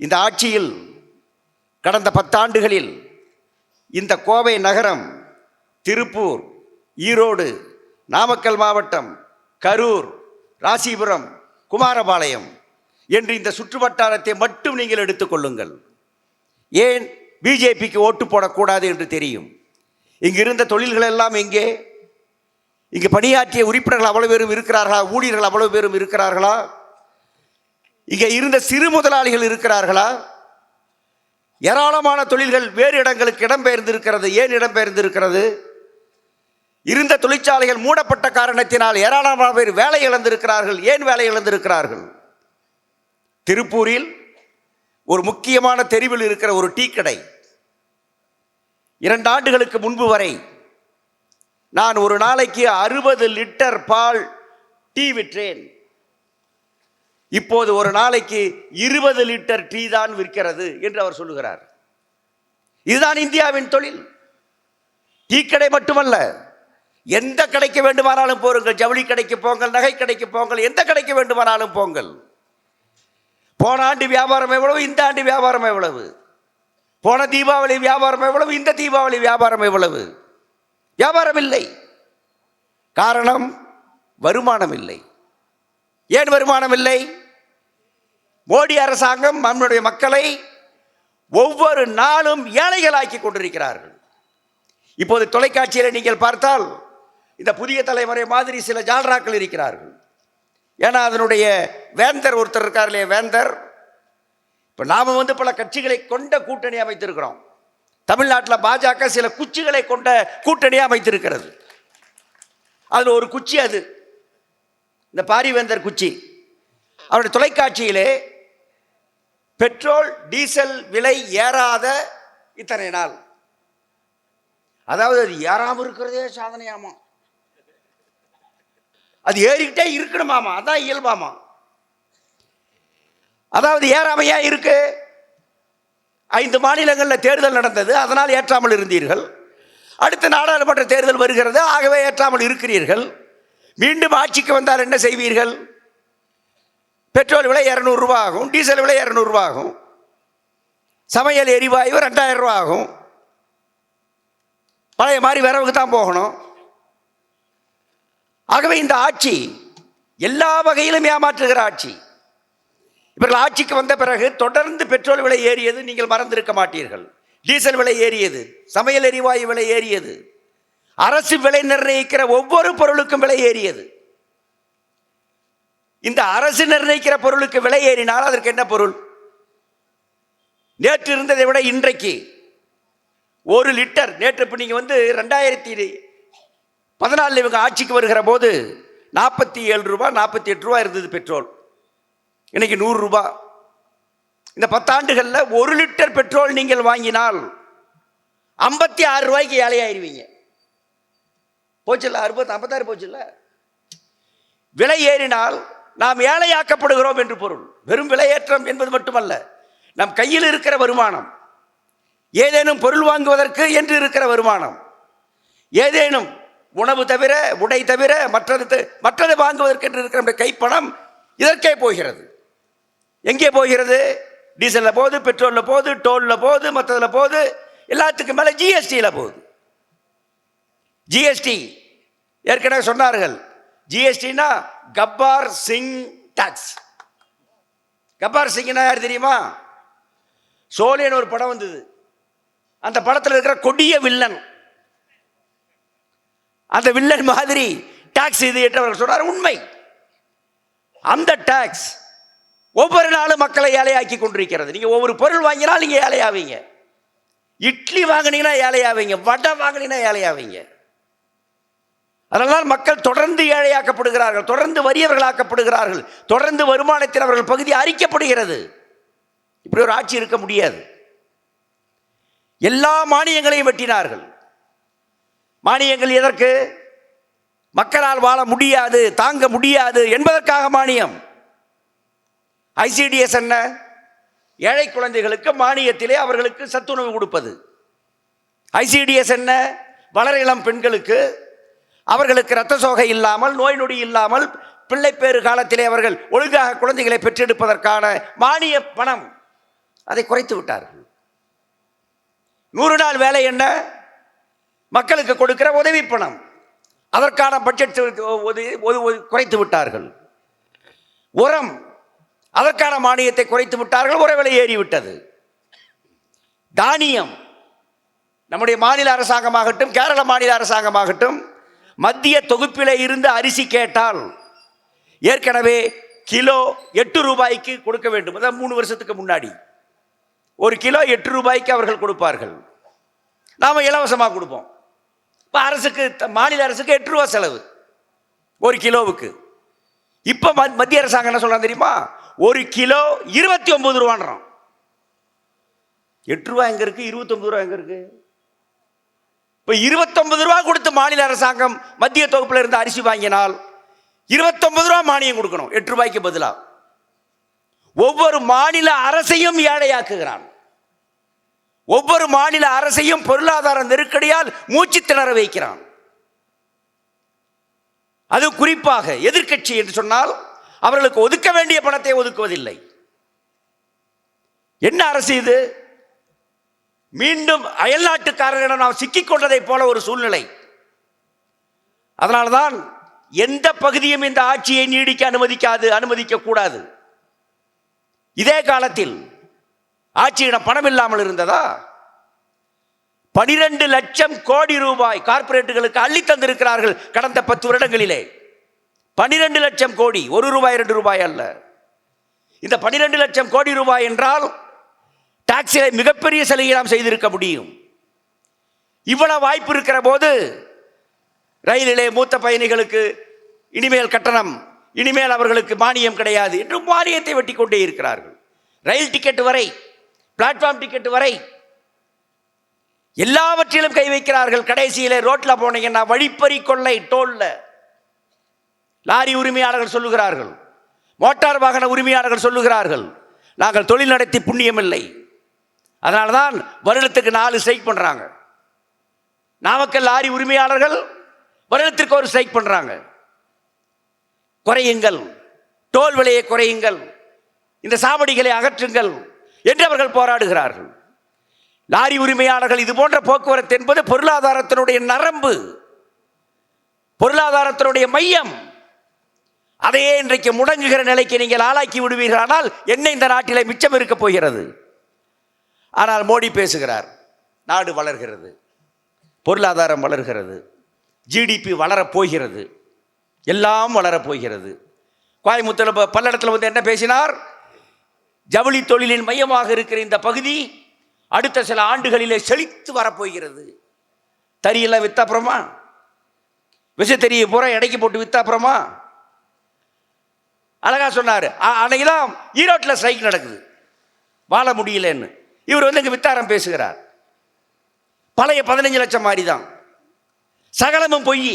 இந்த ஆட்சியில் கடந்த பத்தாண்டுகளில் இந்த கோவை நகரம் திருப்பூர் ஈரோடு நாமக்கல் மாவட்டம் கரூர் ராசிபுரம் குமாரபாளையம் என்று இந்த சுற்றுவட்டாரத்தை மட்டும் நீங்கள் எடுத்துக்கொள்ளுங்கள் ஏன் பிஜேபிக்கு ஓட்டு போடக்கூடாது என்று தெரியும்? இங்கு இருந்த தொழில்கள் எல்லாம் எங்கே? இங்கு பணியாற்றிய உறுப்பினர்கள் அவ்வளவு பேரும் இருக்கிறார்களா? ஊழியர்கள் அவ்வளவு பேரும் இருக்கிறார்களா? இங்கே இருந்த சிறு முதலாளிகள் இருக்கிறார்களா? ஏராளமான தொழில்கள் வேறு இடங்களுக்கு இடம்பெயர்ந்திருக்கிறது. ஏன் இடம்பெயர்ந்திருக்கிறது? இருந்த தொழிற்சாலைகள் மூடப்பட்ட காரணத்தினால் ஏராளமான பேர் வேலை இழந்திருக்கிறார்கள். ஏன் வேலை இழந்திருக்கிறார்கள்? திருப்பூரில் ஒரு முக்கியமான தெருவில் இருக்கிற ஒரு டீ கடை. இரண்டு ஆண்டுகளுக்கு முன்பு வரை நான் ஒரு நாளைக்கு அறுபது லிட்டர் பால் டீ விற்றேன். இப்போது ஒரு நாளைக்கு இருபது லிட்டர் டீ தான் விற்கிறது என்று அவர் சொல்லுகிறார். இதுதான் இந்தியாவின் தொழில். டீ கடை மட்டுமல்ல எந்த கடைக்கு வேண்டுமானாலும் போருங்கள் ஜவுளி கடைக்கு போங்கள் நகை கடைக்கு போங்கள் எந்த கடைக்கு வேண்டுமானாலும் போங்கள். போன ஆண்டு வியாபாரம் எவ்வளவு இந்த ஆண்டு வியாபாரம் எவ்வளவு? போன தீபாவளி வியாபாரம் எவ்வளவு இந்த தீபாவளி வியாபாரம் எவ்வளவு? வியாபாரம் இல்லை. காரணம் வருமானம் இல்லை. ஏன் வருமானம் இல்லை? மோடி அரசாங்கம் நம்முடைய மக்களை ஒவ்வொரு நாளும் ஏழைகளாக்கி கொண்டிருக்கிறார்கள். இப்போது தொலைக்காட்சியில் நீங்கள் பார்த்தால் இந்த புதிய தலைமுறை மாதிரி சில ஜால்ராக்கள் இருக்கிறார்கள். ஏன்னா அதனுடைய வேந்தர் ஒருத்தர் இருக்கார் இல்லையா வேந்தர். இப்போ நாம் வந்து பல கட்சிகளை கொண்ட கூட்டணி அமைத்திருக்கிறோம். தமிழ்நாட்டில் பாஜக சில குச்சிகளை கொண்ட கூட்டணி அமைத்திருக்கிறது. அதில் ஒரு குச்சி அது. இந்த பாரிவேந்தர் குச்சி. அவருடைய தொலைக்காட்சியிலே பெட்ரோல் டீசல் விலை ஏறாத இத்தனை நாள். அதாவது அது ஏறாமல் இருக்கிறதே சாதனையாமா? அது ஏறிக்கிட்டே இருக்கணுமாமா? அதான் இயல்பாமா? அதாவது ஏறாமையா இருக்கு? ஐந்து மாநிலங்களில் தேர்தல் நடந்தது அதனால் ஏற்றாமல் இருந்தீர்கள். அடுத்த நாடாளுமன்ற தேர்தல் வருகிறது ஆகவே ஏற்றாமல் இருக்கிறீர்கள். மீண்டும் ஆட்சிக்கு வந்தால் என்ன செய்வீர்கள்? பெட்ரோல் விலை இரநூறுபா ஆகும் டீசல் விலை இரநூறுபா ஆகும். சமையல் எரிவாயு ரெண்டாயிரம் ரூபா ஆகும். பழைய மாதிரி வரவுக்கு தான் போகணும். ஆகவே இந்த ஆட்சி எல்லா வகையிலும் ஏமாற்றுகிற ஆட்சி. இவர்கள் ஆட்சிக்கு வந்த பிறகு தொடர்ந்து பெட்ரோல் விலை ஏறியது நீங்கள் மறந்திருக்க மாட்டீர்கள். டீசல் விலை ஏறியது சமையல் எரிவாயு விலை ஏறியது. அரசு விலை நிர்ணயிக்கிற ஒவ்வொரு பொருளுக்கும் விலை ஏறியது. இந்த அரசு நிர்ணயிக்கிற பொருளுக்கு விலை ஏறினால் அதற்கு என்ன பொருள்? நேற்று இருந்ததை விட இன்றைக்கு ஒரு லிட்டர் நேற்று இப்போ நீங்கள் வந்து ரெண்டாயிரத்தி பதினாலில் இவங்க ஆட்சிக்கு வருகிற போது நாற்பத்தி ஏழு ரூபா நாற்பத்தி எட்டு ரூபா இருந்தது பெட்ரோல். இன்னைக்கு நூறு ரூபா. இந்த பத்தாண்டுகளில் ஒரு லிட்டர் பெட்ரோல் நீங்கள் வாங்கினால் ஐம்பத்தி ஆறு ரூபாய்க்கு ஏழையாயிருவீங்க. போச்சுல்ல அறுபத்தி ஐம்பத்தாறு போச்சுல்ல விலை ஏறினால் நாம் ஏழையாக்கப்படுகிறோம் என்று பொருள். வெறும் விலையேற்றம் என்பது மட்டுமல்ல நம் கையில் இருக்கிற வருமானம் ஏதேனும் பொருள் வாங்குவதற்கு என்று இருக்கிற வருமானம் ஏதேனும் உணவு தவிர உடை தவிர மற்றது மற்றது வாங்குவதற்கு என்று இருக்கிற நம்முடைய கைப்பணம் இதற்கே போகிறது. எங்கே போகிறது? டீசலில் போகுது பெட்ரோலில் போகுது டோலில் போகுது மற்றதில் போகுது எல்லாத்துக்கும் மேலே ஜிஎஸ்டியில் போகுது. ஜிஎஸ்டி ஏற்கனவே சொன்னார்கள். ஜிஎஸ்டினா கப்பார் சிங் டாக்ஸ் கப்பார் சிங்னா யார் தெரியுமா? சோலியன் ஒரு படம் வந்தது. அந்த படத்தில் இருக்கிற கொடிய வில்லன். அந்த வில்லன் மாதிரி டாக்ஸ் இது என்று அவர் சொன்னார். உண்மை. அந்த டாக்ஸ் ஒவ்வொரு நாளும் மக்களை ஏழையாக்கி கொண்டிருக்கிறது. நீங்கள் ஒவ்வொரு பொருள் வாங்கினால் நீங்கள் ஏழையாவீங்க. இட்லி வாங்கினீங்கன்னா ஏழையாவீங்க. வடை வாங்கினீங்கன்னா ஏழையாவீங்க. அதனால் மக்கள் தொடர்ந்து ஏழையாக்கப்படுகிறார்கள் தொடர்ந்து வறியவர்களாக்கப்படுகிறார்கள் தொடர்ந்து வருமானத்தில் அவர்கள் பகுதி அரிக்கப்படுகிறது. இப்படி ஒரு ஆட்சி இருக்க முடியாது. எல்லா மானியங்களையும் வெட்டினார்கள். மானியங்கள் எதற்கு? மக்களால் வாழ முடியாது தாங்க முடியாது என்பதற்காக மானியம். ஐசிடிஎஸ் என்ன? ஏழை குழந்தைகளுக்கு மானியத்திலே அவர்களுக்கு சத்துணவு கொடுப்பது. ஐசிடிஎஸ் என்ன? வளர இளம் பெண்களுக்கு அவர்களுக்கு இரத்த சோகை இல்லாமல் நோய் நொடி இல்லாமல் பிள்ளைப்பேறு காலத்திலே அவர்கள் ஒழுங்காக குழந்தைகளை பெற்றெடுப்பதற்கான மானிய பணம் அதை குறைத்து விட்டார்கள். நூறு நாள் வேலை என்ன? மக்களுக்கு கொடுக்கிற உதவி பணம். அதற்கான பட்ஜெட் குறைத்து விட்டார்கள். உரம் அதற்கான மானியத்தை குறைத்து விட்டார்கள் உர விலை ஏறிவிட்டது தானியம் நம்முடைய மாநில அரசாங்கமாகட்டும் கேரள மாநில அரசாங்கமாகட்டும் மத்திய தொகுப்பில் இருந்து அரிசி கேட்டால் ஏற்கனவே கிலோ எட்டு ரூபாய்க்கு கொடுக்க வேண்டும். அதான் மூணு வருஷத்துக்கு முன்னாடி. ஒரு கிலோ எட்டு ரூபாய்க்கு அவர்கள் கொடுப்பார்கள். நாம் இலவசமாக கொடுப்போம். இப்போ அரசுக்கு த- மாநில அரசுக்கு எட்டு ரூபா செலவு. ஒரு கிலோவுக்கு. இப்போ மத்திய அரசாங்கம் என்ன சொல்கிறாங்க தெரியுமா? ஒரு கிலோ இருபத்தி ஒம்பது ரூபான்றோம் எட்டு ரூபா எங்கே இருக்குது இருபத்தொம்பது ரூபா எங்கே இருக்குது இப்போ இருபத்தொன்பது ரூபா கொடுத்து மாநில அரசாங்கம் மத்திய தொகுப்பில் இருந்து அரிசி வாங்கினால் இருபத்தொன்பது ரூபா மானியம் கொடுக்கணும் எட்டு ரூபாய்க்கு பதிலாக ஒவ்வொரு மாநில அரசையும் ஏழையாக்குகிறான். ஒவ்வொரு மாநில அரசையும் பொருளாதார நெருக்கடியால் மூச்சு திணற வைக்கிறான். அது குறிப்பாக எதிர்க்கட்சி என்று சொன்னால் அவர்களுக்கு ஒதுக்க வேண்டிய பணத்தை ஒதுக்குவதில்லை. என்ன அரசு இது? மீண்டும் அயல்நாட்டுக்காரர்களிடம் நாம் சிக்கிக் கொண்டதைப் போல ஒரு சூழ்நிலை. அதனால்தான் எந்த பகுதியும் இந்த ஆட்சியை நீடிக்க அனுமதிக்காது அனுமதிக்க கூடாது. இதே காலத்தில் ஆட்சியிடம் பணம் இல்லாமல் இருந்ததா? பனிரெண்டு லட்சம் கோடி ரூபாய் கார்ப்பரேட்டுகளுக்கு அள்ளி தந்திருக்கிறார்கள் கடந்த பத்து வருடங்களிலே. பனிரெண்டு லட்சம் கோடி ஒரு ரூபாய் இரண்டு ரூபாய் அல்ல. இந்த பனிரெண்டு லட்சம் கோடி ரூபாய் என்றால் டாக்ஸிலை மிகப்பெரிய சலுகை நாம் செய்திருக்க முடியும். இவ்வளவு வாய்ப்பு இருக்கிற போது ரயிலிலே மூத்த பயணிகளுக்கு இனிமேல் கட்டணம் இனிமேல் அவர்களுக்கு மானியம் கிடையாது என்று மானியத்தை வெட்டி கொண்டே இருக்கிறார்கள். ரயில் டிக்கெட் வரை பிளாட்ஃபார்ம் டிக்கெட் வரை எல்லாவற்றிலும் கை வைக்கிறார்கள். கடைசியில் ரோட்டில் போனீங்கன்னா வழிப்பறி கொள்ளை டோல்ல லாரி உரிமையாளர்கள் சொல்லுகிறார்கள். மோட்டார் வாகன உரிமையாளர்கள் சொல்லுகிறார்கள். நாங்கள் தொழில் நடத்தி புண்ணியமில்லை. அதனால தான் வருடத்துக்கு நாலு ஸ்ட்ரைக் பண்ணுறாங்க நாமக்கல் லாரி உரிமையாளர்கள் வருடத்திற்கு ஒரு ஸ்ட்ரைக் பண்ணுறாங்க குறையுங்கள். டோல் விலையை குறையுங்கள். இந்த சாவடிகளை அகற்றுங்கள் என்று அவர்கள் போராடுகிறார்கள். லாரி உரிமையாளர்கள் இது போன்ற போக்குவரத்து என்பது பொருளாதாரத்தினுடைய நரம்பு. பொருளாதாரத்தினுடைய மையம். அதையே இன்றைக்கு முடங்குகிற நிலைக்கு நீங்கள் ஆளாக்கி விடுவீர்களானால் என்ன இந்த நாட்டிலே மிச்சம் இருக்க போகிறது. ஆனால் மோடி பேசுகிறார் நாடு வளர்கிறது பொருளாதாரம் வளர்கிறது ஜிடிபி வளரப் போகிறது எல்லாம் வளரப் போகிறது. கோயம்புத்தூர் பல்லடத்தில் வந்து என்ன பேசினார்? ஜவுளி தொழிலின் மையமாக இருக்கிற இந்த பகுதி அடுத்த சில ஆண்டுகளிலே செழித்து வரப்போகிறது தறியெல்லாம் வித்தாப்புறமா விஷத்தறியை பூரா இடைக்கு போட்டு வித்தாப்புறமா அழகா சொன்னார். அன்னைக்கு தான் ஈரோட்டில் ஸ்ட்ரைக் நடக்குது. வாழ முடியலன்னு. இவர் வந்து இங்கே வித்தாரம் பேசுகிறார். பழைய பதினஞ்சு லட்சம் மாதிரி தான் சகலமும் பொய்.